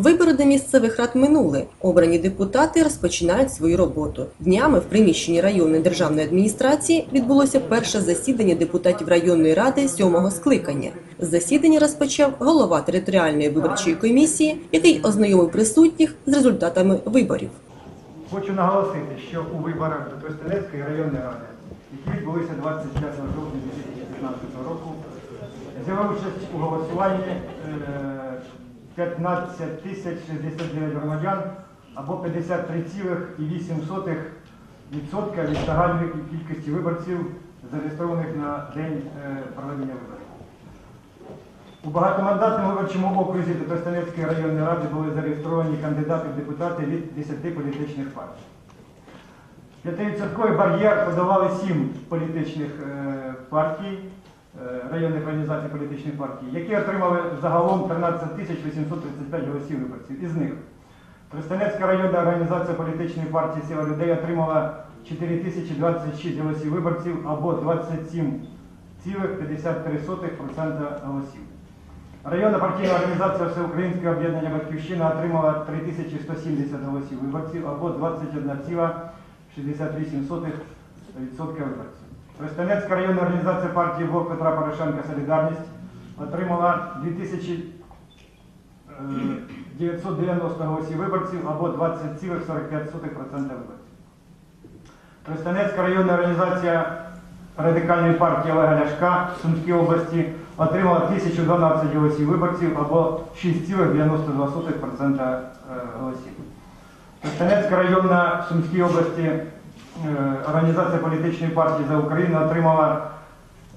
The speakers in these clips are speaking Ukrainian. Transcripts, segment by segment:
Вибори до місцевих рад минули. Обрані депутати розпочинають свою роботу. Днями в приміщенні районної державної адміністрації відбулося перше засідання депутатів районної ради сьомого скликання. Засідання розпочав голова територіальної виборчої комісії, який ознайомив присутніх з результатами виборів. Хочу наголосити, що у виборах до Тростянецької районної ради, які відбулися 25 жовтня 2015 року, взяли участь у голосуванні е, 15 тисяч 69 громадян або 53,8% від загальної кількості виборців, зареєстрованих на день е, проведення виборів. У багатомандатному виборчому окрузі до Тростянецької районної ради були зареєстровані кандидати в депутати від 10 політичних партій. П'ятивідсотковий бар'єр подавали сім політичних е, партій, е, районних організацій політичних партій, які отримали загалом 13 тисяч 835 голосів виборців. Із них Тростянецька районна організація політичної партії Сила людей отримала 4 тисячі 26 голосів виборців або 27,53% голосів. Районна партійна організація Всеукраїнське об'єднання Батьківщина отримала 3170 голосів виборців або 21,68% виборців. Тростянецька районна організація партії Блок Петра Порошенка Солідарність отримала 2990 голосів виборців або 20,45% виборців. Тростянецька районна організація Радикальної партії Олега Ляшка в Сумській області отримала 1012 голосів виборців або 6,92% е, голосів. Тростянецька районна в Сумській області е, організація політичної партії за Україну отримала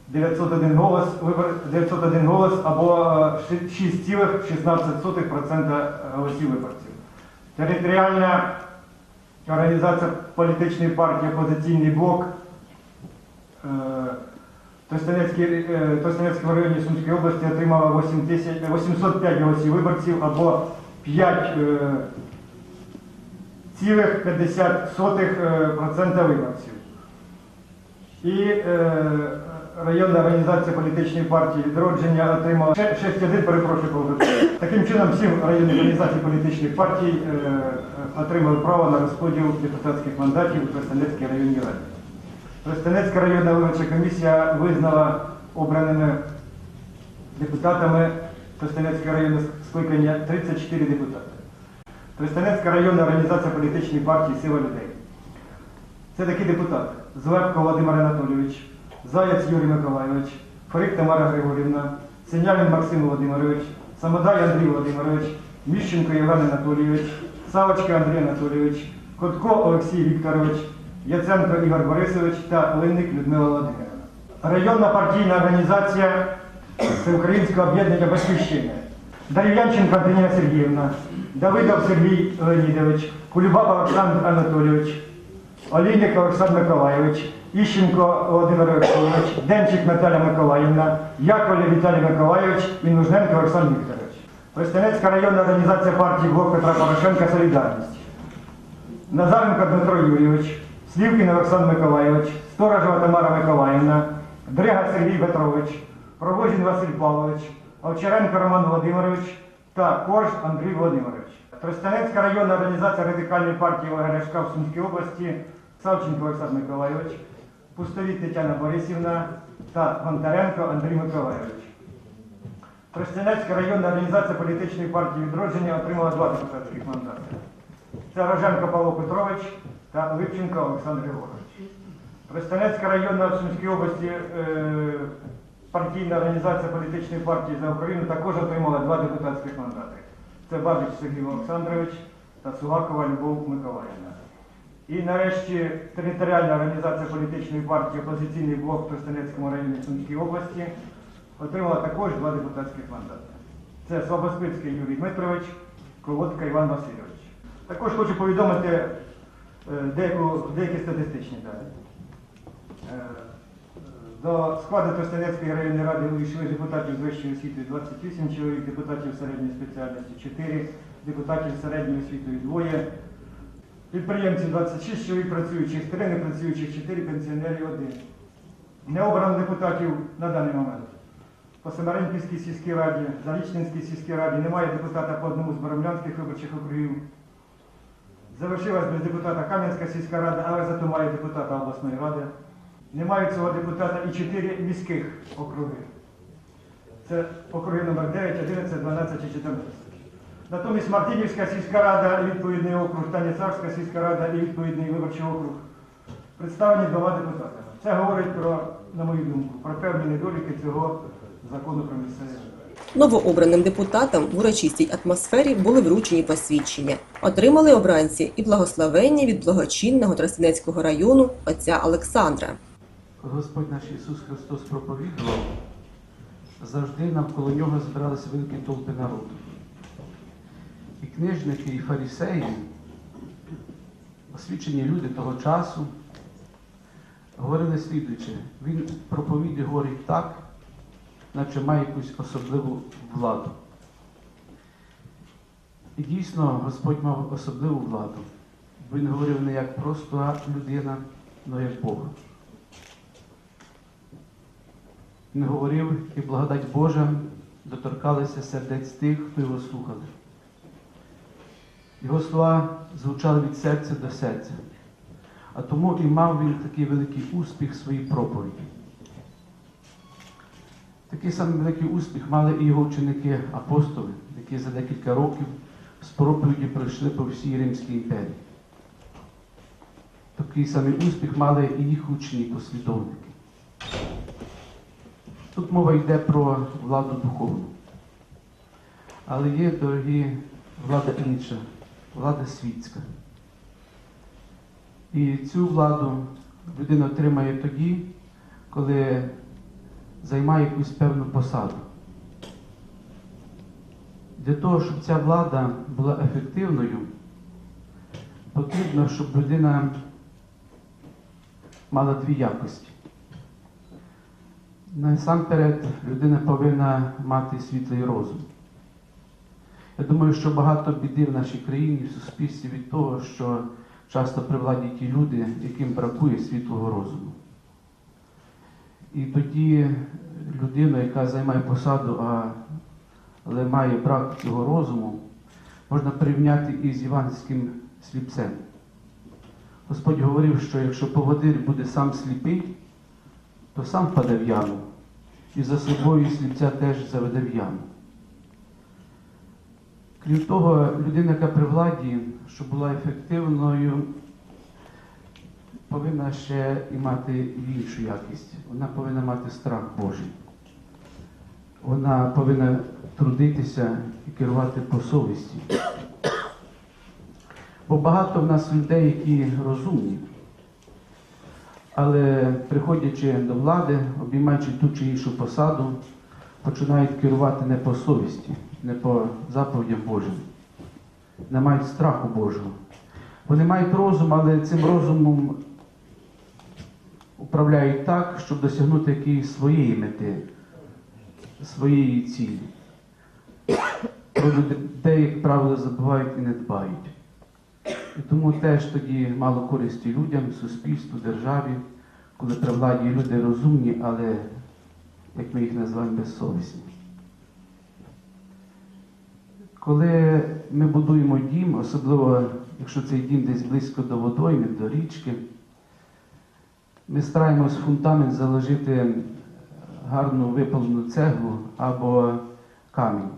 901 голос, вибор- 901 голос або е, 6,16% голосів виборців. Територіальна організація політичної партії Опозиційний блок е, Тростянецькій, е, районі Сумської області отримала 8 тисяч- 805 голосів виборців або 5 е, цілих 50% виборців. І е, районна організація політичної партії відродження отримала 6-1, перепрошую. Таким чином, сім районних організацій політичних партій е, е, отримали право на розподіл депутатських мандатів у Тростянецькій районній раді. Тростянецька районна виборча комісія визнала обраними депутатами Тростянецького районного скликання 34 депутати. Тростянецька районна організація політичної партії Сила людей. Це такі депутати: Злепко Володимир Анатолійович, Заяць Юрій Миколайович, Фрик Тамара Григорівна, Синявін Максим Володимирович, Самодай Андрій Володимирович, Міщенко Євген Анатолійович, Савочка Андрій Анатолійович, Котко Олексій Вікторович, Яценко Ігор Борисович та Линник Людмила Володимирівна. Районна партійна організація Всеукраїнського об'єднання Батьківщини. Дерев'янченко Антоніна Сергіївна, Давидов Сергій Леонідович, Кулюбаба Олександр Анатолійович, Олійник Олександр Миколайович, Іщенко Володимир Олексійович, Денчик Наталя Миколаївна, Яковлев Віталій Миколайович і Нужненко Олександр Вікторович. Тростянецька районна організація партії Блок Петра Порошенка Солідарність. Назаренко Дмитро Юрійович, Слівкін Олександр Миколайович, Сторожова Тамара Миколаївна, Дрега Сергій Петрович, Провозін Василь Павлович, Овчаренко Роман Володимирович та Корж Андрій Володимирович. Тростянецька районна організація Радикальної партії Олега Ляшка в Сумській області, Савченко Олександр Миколайович, Пустовіт Тетяна Борисівна та Гонтаренко Андрій Миколайович. Тростянецька районна організація політичної партії відродження отримала два депутатських мандати. Це Роженко Павло Петрович та Липченко Олександр Григорович. Тростянецька районна в Сумській області е, партійна організація політичної партії за Україну також отримала два депутатських мандати. Це Бабич Сергій Олександрович та Сугакова Любов Миколаївна. І нарешті територіальна організація політичної партії Опозиційний блок в Тростянецькому районі Сумській області отримала також два депутатських мандати. Це Слабоспицький Юрій Дмитрович, Колодка Іван Васильович. Також хочу повідомити деякі статистичні дані. Е, До складу Тростянецької районної ради увійшли депутатів з вищою освітою 28 чоловік, депутатів середньої спеціальності 4, депутатів з середньою освітою 2, Підприємці 26 чоловік працюючих, 3 непрацюючих, 4 пенсіонерів, 1. Не обрано депутатів на даний момент. По Семеренківській сільській раді, Залічнинській сільській раді немає депутата по одному з Боремлянських виборчих округів. Завершилась без депутата Кам'янська сільська рада, але зато має депутата обласної ради. Немає цього депутата і 4 міських округи. Це округи номер 9, 11, 12 і 14. Натомість Мартинівська сільська рада, і відповідний округ, Станіцарська сільська рада і відповідний виборчий округ представлені двома депутатами. Це говорить про, на мою думку, про певні недоліки цього закону про місцеві. Новообраним депутатам в урочистій атмосфері були вручені посвідчення. Отримали обранці і благословення від благочинного Тростянецького району отця Олександра. Господь наш Ісус Христос проповідував, завжди навколо нього збиралися великі толпи народу. І книжники, і фарисеї, освічені люди того часу, говорили слідуюче. Він проповідує говорить так, наче має якусь особливу владу. І дійсно Господь мав особливу владу. Він говорив не як просто людина, але як Бог. Він говорив, і благодать Божа доторкалися сердець тих, хто його слухали. Його слова звучали від серця до серця. А тому і мав він такий великий успіх в своїй проповіді. Такий самий великий успіх мали і його ученики апостоли, які за декілька років з проповіді пройшли по всій Римській імперії. Такий самий успіх мали і їх учні, послідовники. Тут мова йде про владу духовну. Але є, дорогі, влада інша, влада світська. І цю владу людина отримає тоді, коли займає якусь певну посаду. Для того, щоб ця влада була ефективною, потрібно, щоб людина мала дві якості. Насамперед, людина повинна мати світлий розум. Я думаю, що багато біди в нашій країні, в суспільстві від того, що часто при владі ті люди, яким бракує світлого розуму. І тоді людина, яка займає посаду, а, але має брак цього розуму, можна порівняти із іванським сліпцем. Господь говорив, що якщо поводир буде сам сліпий, то сам впаде в яму, і за собою сліпця теж заведе в яму. Крім того, людина, яка при владі, щоб була ефективною, повинна ще і мати іншу якість. Вона повинна мати страх Божий. Вона повинна трудитися і керувати по совісті. Бо багато в нас людей, які розумні, але приходячи до влади, обіймаючи ту чи іншу посаду, починають керувати не по совісті, не по заповідям Божим, не мають страху Божого. Вони мають розум, але цим розумом управляють так, щоб досягнути якоїсь своєї мети, своєї цілі. Про людей, як правило, забувають і не дбають. І тому теж тоді мало користі людям, суспільству, державі, коли при владі люди розумні, але, як ми їх називаємо, безсовісні. Коли ми будуємо дім, особливо якщо цей дім десь близько до водойми, до річки, ми стараємось фундамент заложити гарну випалену цеглу або камінь.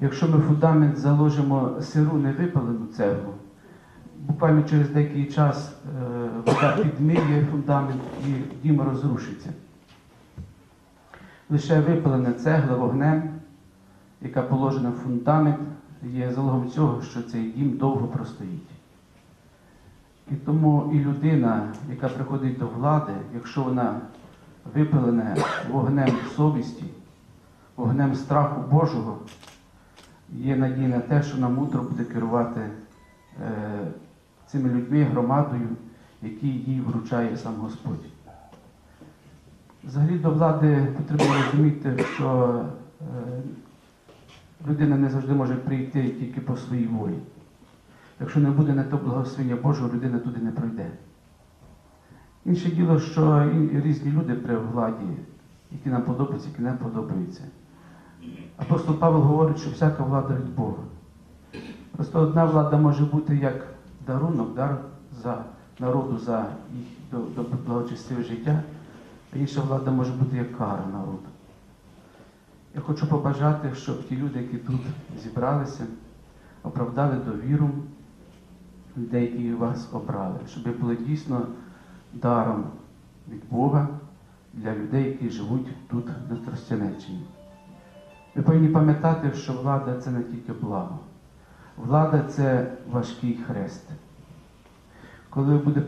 Якщо ми фундамент заложимо сиру невипалену цеглу, буквально через деякий час е, вода підмиє фундамент і дім розрушиться. Лише випалена цегла вогнем, яка положена в фундамент, є залогом цього, що цей дім довго простоїть. І тому і людина, яка приходить до влади, якщо вона випалена вогнем совісті, вогнем страху Божого, є надія на те, що вона мудро буде керувати е, цими людьми, громадою, які їй вручає сам Господь. Взагалі до влади потрібно розуміти, що е, людина не завжди може прийти тільки по своїй волі. Якщо не буде на то благословення Божого, людина туди не пройде. Інше діло, що різні люди при владі, які нам подобаються, які не подобаються. Апостол Павло говорить, що всяка влада від Бога. Просто одна влада може бути як дарунок, дар за народу за їх до благочестиве життя, а інша влада може бути як кара народу. Я хочу побажати, щоб ті люди, які тут зібралися, оправдали довіру людей, які вас обрали, щоб ви були дійсно даром від Бога для людей, які живуть тут на Тростянеччині. Ви повинні пам'ятати, що влада це не тільки благо. Влада це важкий хрест. Коли ви будете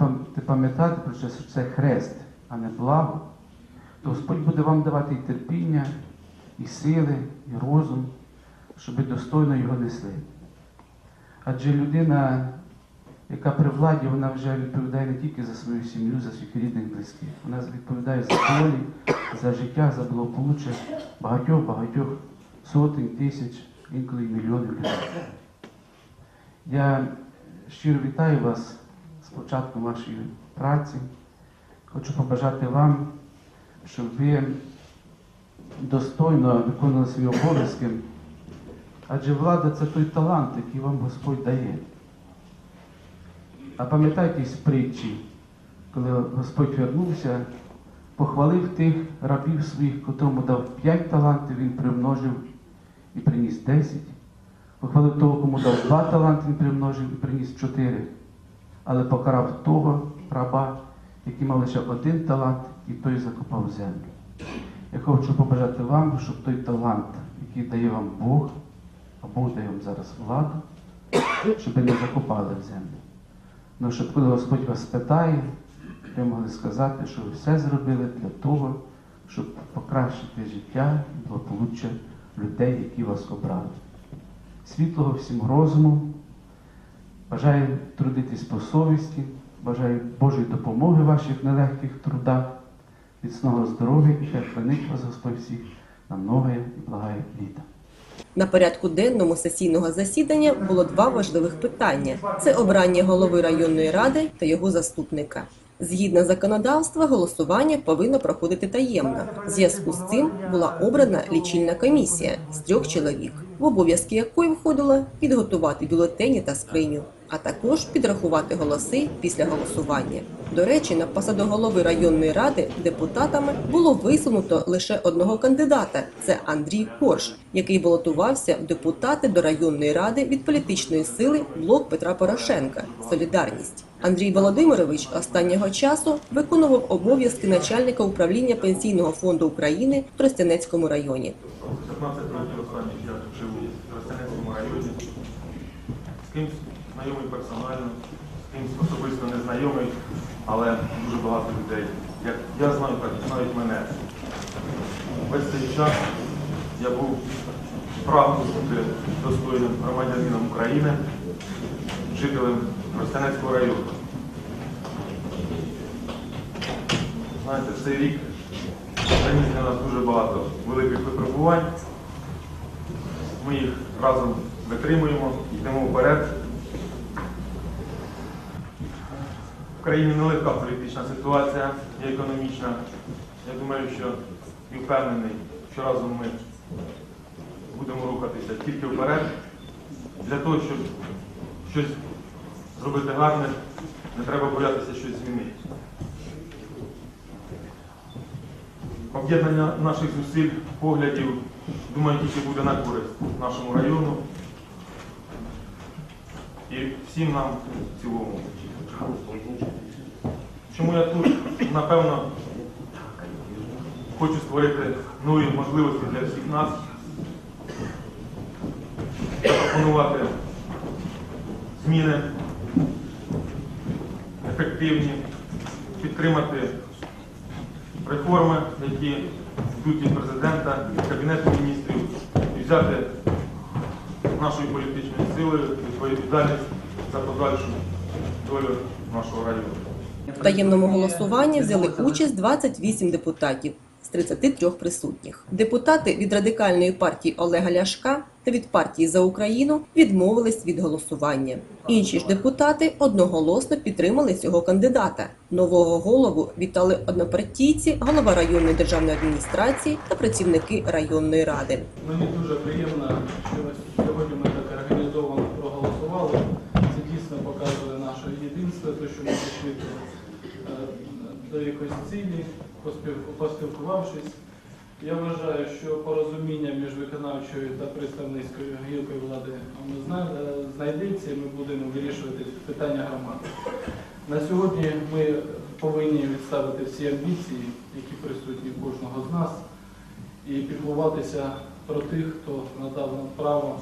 пам'ятати про те, що це хрест, а не благо, то Господь буде вам давати і терпіння, і сили, і розум, щоб ви достойно його несли. Адже людина, яка при владі, вона вже відповідає не тільки за свою сім'ю, за своїх рідних близьких. Вона відповідає за долі, за життя, за благополуччя багатьох, багатьох сотень, тисяч, інколи мільйонів людей. Я щиро вітаю вас з початком вашої праці. Хочу побажати вам, щоб ви достойно виконували свої обов'язки, адже влада це той талант, який вам Господь дає. А пам'ятайте з притчі, коли Господь вернувся, похвалив тих рабів своїх, котрому дав п'ять талантів, він примножив і приніс десять. Похвалив того, кому дав два таланти, він примножив і приніс чотири. Але покарав того раба, який мав лише один талант, і той закопав землю. Я хочу побажати вам, щоб той талант, який дає вам Бог, а Бог дає вам зараз владу, щоб ви не закопали в землю. Ну, коли Господь вас питає, ви могли сказати, що ви все зробили для того, щоб покращити життя і благополуччя людей, які вас обрали. Світлого всім розуму, бажаю трудитись по совісті, бажаю Божої допомоги в ваших нелегких трудах, міцного здоров'я і хай хранить вас Господь всіх на многое і благає літа. На порядку денному сесійного засідання було два важливих питання: це обрання голови районної ради та його заступника. Згідно законодавства, голосування повинно проходити таємно. В зв'язку з цим була обрана лічильна комісія з трьох чоловік, в обов'язки якої входило підготувати бюлетені та скриню, а також підрахувати голоси після голосування. До речі, на посаду голови районної ради депутатами було висунуто лише одного кандидата це Андрій Корж, який балотувався в депутати до районної ради від політичної сили блок Петра Порошенка Солідарність. Андрій Володимирович останнього часу виконував обов'язки начальника управління пенсійного фонду України в Тростянецькому районі. 15 років останніх я живу в Ростянецькому районі. З кимсь знайомий персонально, з кимсь особисто не знайомий, але дуже багато людей. Як я знаю, так знають мене. Весь цей час я був прагнув бути достойним громадянином України, жителем Ростянецького району. Знаєте, цей рік приніс для нас дуже багато великих випробувань. Ми їх разом витримуємо, йдемо вперед. В країні нелегка політична ситуація і економічна. Я думаю, що і впевнений, що разом ми будемо рухатися тільки вперед. Для того, щоб щось зробити гарне, не треба боятися щось змінити. Об'єднання наших зусиль, поглядів, думаю, тільки буде на користь нашому району і всім нам в цілому. Чому я тут? Напевно, хочу створити нові можливості для всіх нас, запропонувати зміни ефективні, підтримати реформи, які від президента, Кабінету міністрів, і взяти нашою політичною силою відповідальність за подальшу долю нашого району. В таємному голосуванні взяли участь 28 депутатів. З 33 присутніх. Депутати від радикальної партії Олега Ляшка та від партії за Україну відмовились від голосування. Інші ж депутати одноголосно підтримали цього кандидата. Нового голову вітали однопартійці, голова районної державної адміністрації та працівники районної ради. Мені дуже приємно, що сьогодні ми так організовано проголосували. Це дійсно показує наше єдинство, те, що ми пішли е, цілі, поспілкувавшись. Я вважаю, що порозуміння між виконавчою та представницькою гілкою влади е, знайдеться і ми будемо вирішувати питання громади. На сьогодні ми повинні відставити всі амбіції, які присутні кожного з нас і піклуватися про тих, хто надав нам право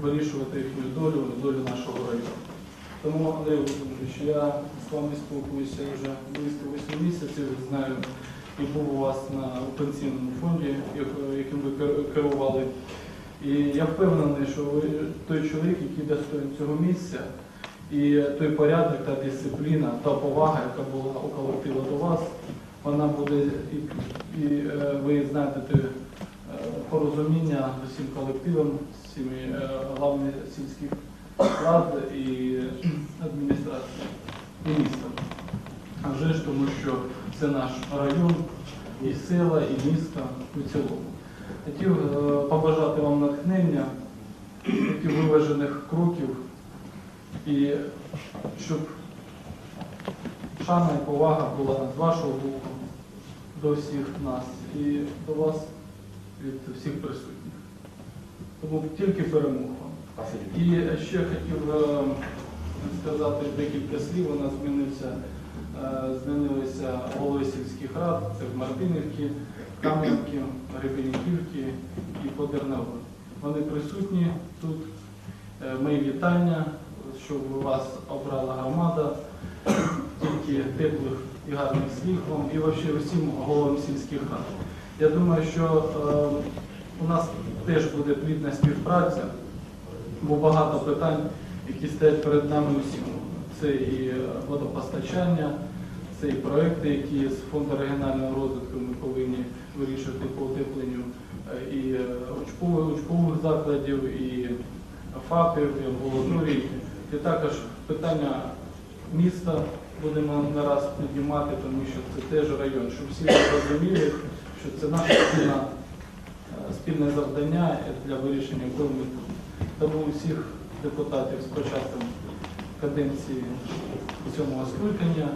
вирішувати їхню долю, долю нашого району. Тому, Андрій Володимирович, я з вами спілкуюся вже близько 8 місяців, знаю і був у вас на пенсійному фонді, яким ви керували. І я впевнений, що ви той чоловік, який достоїн цього місця, і той порядок та дисципліна та повага, яка була у колективу до вас, вона буде і, і е, ви знайдете е, порозуміння з усім колективом, з всіми е, главами сільських рад і адміністрації і містом. А вже ж тому, що це наш район, і села, і місто у цілому. Хотів е, побажати вам натхнення, таких виважених кроків, і щоб шана і повага була з вашого боку до всіх нас і до вас від всіх присутніх. Тому тільки перемог вам. І ще хотів е, сказати декілька слів. У нас змінився, е, змінилися голови сільських рад, це в Мартинівці, Кам'янки, Гребенниківки і Подерново. Вони присутні тут. Е, Мої вітання, щоб вас обрала громада. Тільки теплих і гарних слів вам і взагалі усім головам сільських рад. Я думаю, що у нас теж буде плідна співпраця, бо багато питань, які стоять перед нами усім. Це і водопостачання, це і проекти, які з фонду регіонального розвитку ми повинні вирішити по утепленню е, і е, учбових закладів, і ФАПів, і амбулаторій, і також питання міста будемо не раз піднімати, тому що це теж район, щоб всі розуміли, що це наше спільне, е, завдання для вирішення тут. Тому усіх депутатів з початком каденції сьомого скликання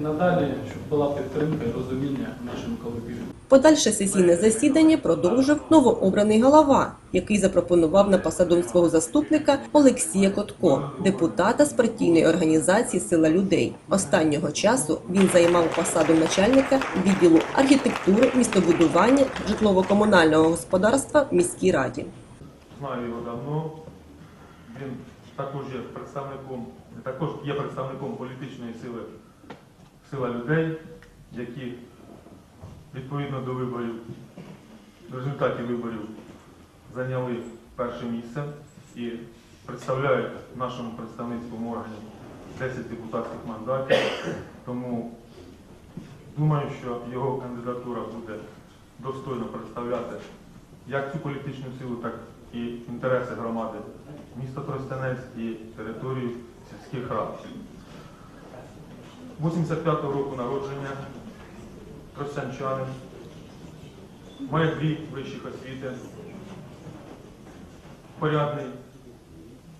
надалі, щоб була підтримка і розуміння нашим колективам. Подальше сесійне засідання продовжив новообраний голова, який запропонував на посаду свого заступника Олексія Котко, депутата з партійної організації Сила людей. Останнього часу він займав посаду начальника відділу архітектури, містобудування, житлово-комунального господарства в міській раді. Знаю його давно. Він також є представником, також є представником політичної сили сила людей, які відповідно до виборів, до результатів виборів зайняли перше місце і представляють в нашому представницькому органі 10 депутатських мандатів. Тому думаю, що його кандидатура буде достойно представляти як цю політичну силу, так і інтереси громади міста Тростянець і території сільських рад. 85-го року народження тростянчанин, має дві вищих освіти, порядний,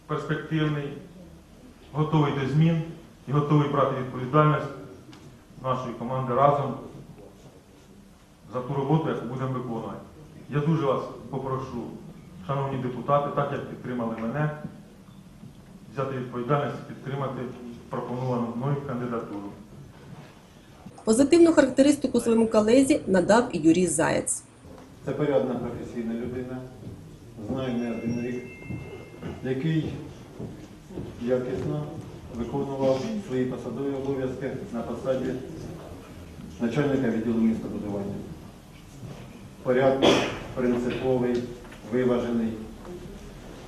перспективний, готовий до змін і готовий брати відповідальність нашої команди разом за ту роботу, яку будемо виконувати. Я дуже вас попрошу, шановні депутати, так як підтримали мене, взяти відповідальність і підтримати пропоновану мною кандидатуру. Позитивну характеристику своєму колезі надав і Юрій Заєць. Це порядна професійна людина, знаю не один рік, який якісно виконував свої посадові обов'язки на посаді начальника відділу містобудування. Порядний, принциповий, виважений.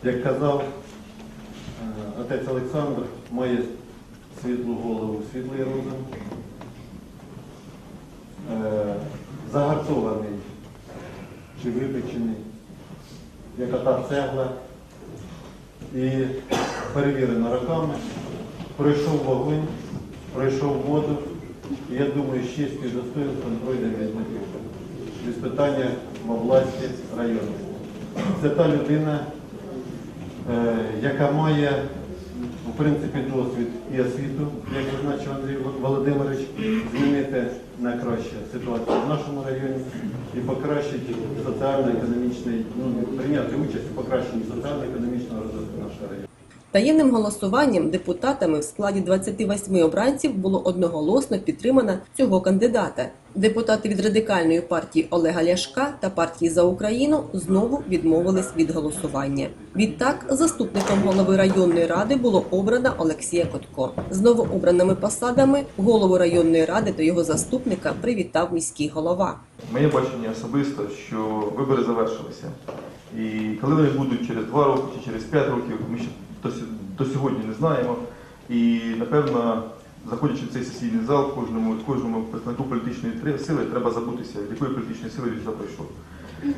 Як казав е, отець Олександр, має світлу голову, світлий розум. е, загартований чи випечений, яка та цегла, і перевірено роками, пройшов вогонь, пройшов воду, і я думаю, з честю і достоинством пройде від іспитання в області району. Це та людина, е, яка має в принципі досвід і освіту, як зазначив Андрій Володимирович, змінити на краще ситуацію в нашому районі і покращити соціально-економічний, ну, прийняти участь у покращенні соціально-економічного розвитку нашого району. Таємним голосуванням депутатами в складі 28 обранців було одноголосно підтримано цього кандидата. Депутати від радикальної партії Олега Ляшка та партії за Україну знову відмовились від голосування. Відтак, заступником голови районної ради було обрано Олексія Котко. З новообраними посадами голову районної ради та його заступника привітав міський голова. Моє бачення особисто, що вибори завершилися. І коли вони будуть через два роки чи через п'ять років, ми ще до, сьогодні не знаємо. І напевно, заходячи в цей сесійний зал, кожному, кожному представнику політичної сили треба забутися, від якої політичної сили він прийшов.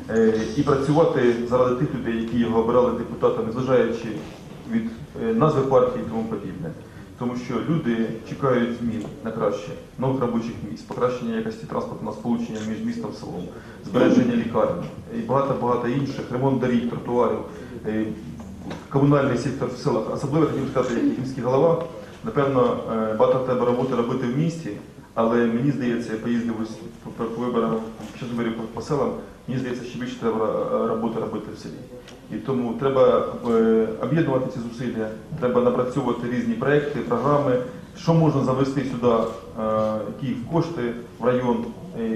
Е, і працювати заради тих людей, які його обирали депутатами, незважаючи від е, назви партії і тому подібне. Тому що люди чекають змін на краще, нових робочих місць, покращення якості транспортного сполучення між містом і селом, збереження лікарень і багато-багато інших, ремонт доріг, тротуарів, е, комунальний сектор в селах. Особливо хотів сказати, як міський голова, напевно, е, багато треба роботи робити в місті, але мені здається, я поїздив ось по, виборам, що по, селам, мені здається, ще більше треба е, роботи робити в селі. І тому треба е, об'єднувати ці зусилля, треба напрацьовувати різні проекти, програми, що можна завести сюди, які кошти в район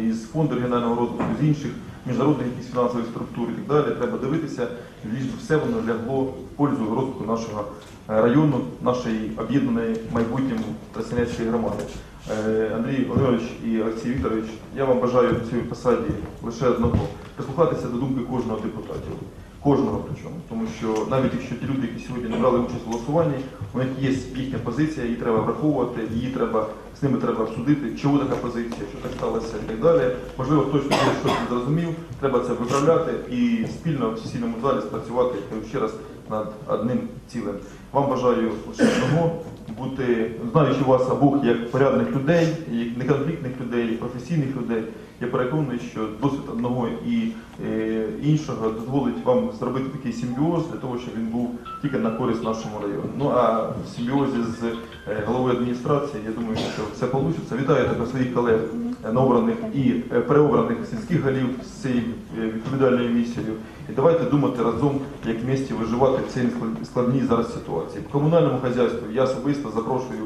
із фонду регіонального розвитку, з інших міжнародних якісь фінансових структур і так далі. Треба дивитися, би все воно лягло в пользу розвитку нашого е, району, нашої об'єднаної майбутньому Тростянецької громади. Е, Андрій Володимирович і Олексій Вікторович, я вам бажаю в цій посаді лише одного прислухатися до думки кожного депутатів. Кожного причому, тому що навіть якщо ті люди, які сьогодні не брали участь у голосуванні, у них є їхня позиція, її треба враховувати, її треба з ними треба обсудити, чому така позиція, що так сталося і так далі. Можливо, хтось щось не зрозумів, треба це виправляти і спільно в сесійному залі спрацювати ще раз над одним цілим. Вам бажаю лише одного бути, знаючи вас обох як порядних людей, як неконфліктних людей, професійних людей. Я переконаний, що досвід одного і е, іншого дозволить вам зробити такий симбіоз для того, щоб він був тільки на користь нашому району. Ну а в симбіозі з е, головою адміністрації, я думаю, що все вийде. Вітаю також своїх колег е, новобраних і е, переобраних сільських голів з цією е, відповідальною місією. І давайте думати разом, як місті виживати в цій склад- складній зараз ситуації. В комунальному хазяйству я особисто запрошую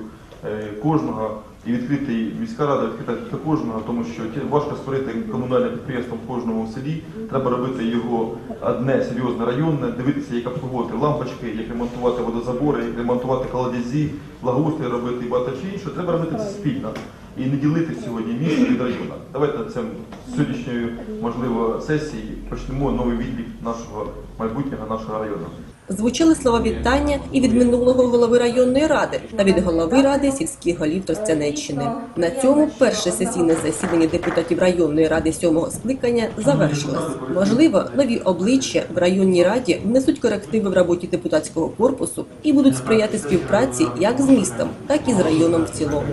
кожного і відкритий міська рада відкрита кожного, тому що важко створити комунальне підприємство в кожному селі. Треба робити його одне серйозне районне, дивитися, як обслуговувати лампочки, як ремонтувати водозабори, як ремонтувати колодязі, благоустрій робити і багато чого іншого. Треба робити це спільно і не ділити сьогодні місто від району. Давайте цьому сьогоднішньої можливо сесії почнемо новий відлік нашого майбутнього нашого району. Звучали слова вітання і від минулого голови районної ради та від голови ради сільських голів Тростянеччини. На цьому перше сесійне засідання депутатів районної ради сьомого скликання завершилось. Можливо, нові обличчя в районній раді внесуть корективи в роботі депутатського корпусу і будуть сприяти співпраці як з містом, так і з районом в цілому.